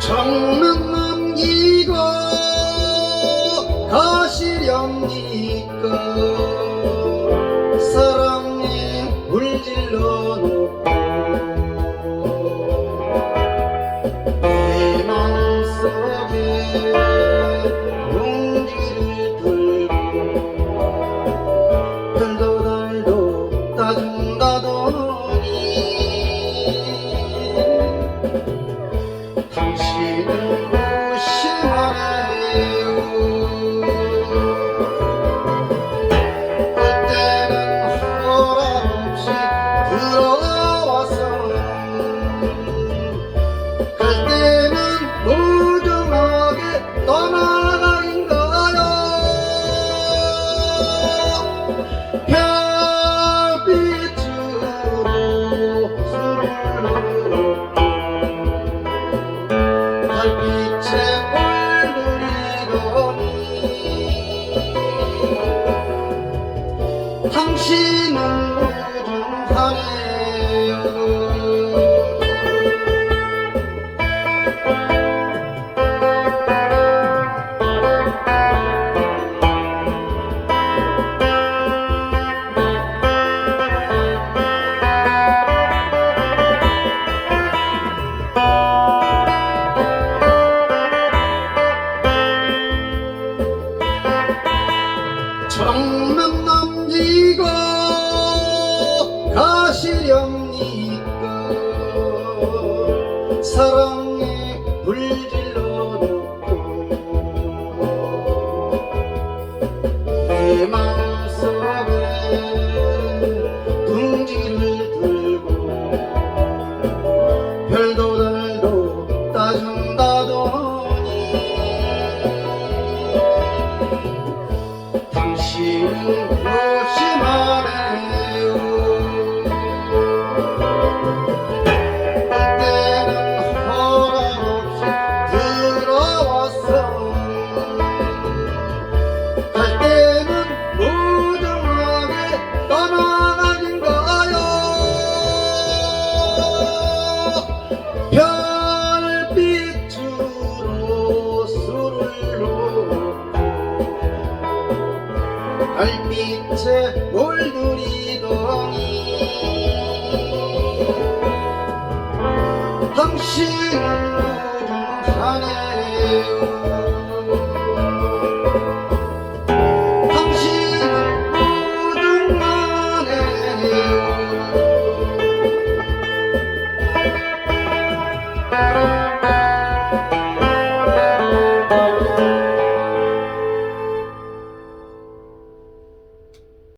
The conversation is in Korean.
정릉은 이거 가시렵니까 Música 당신을 노동하네요 정면 너 이거 가시렵니까 사랑에 불지 달빛에 몰두리더니 당신은 하늘에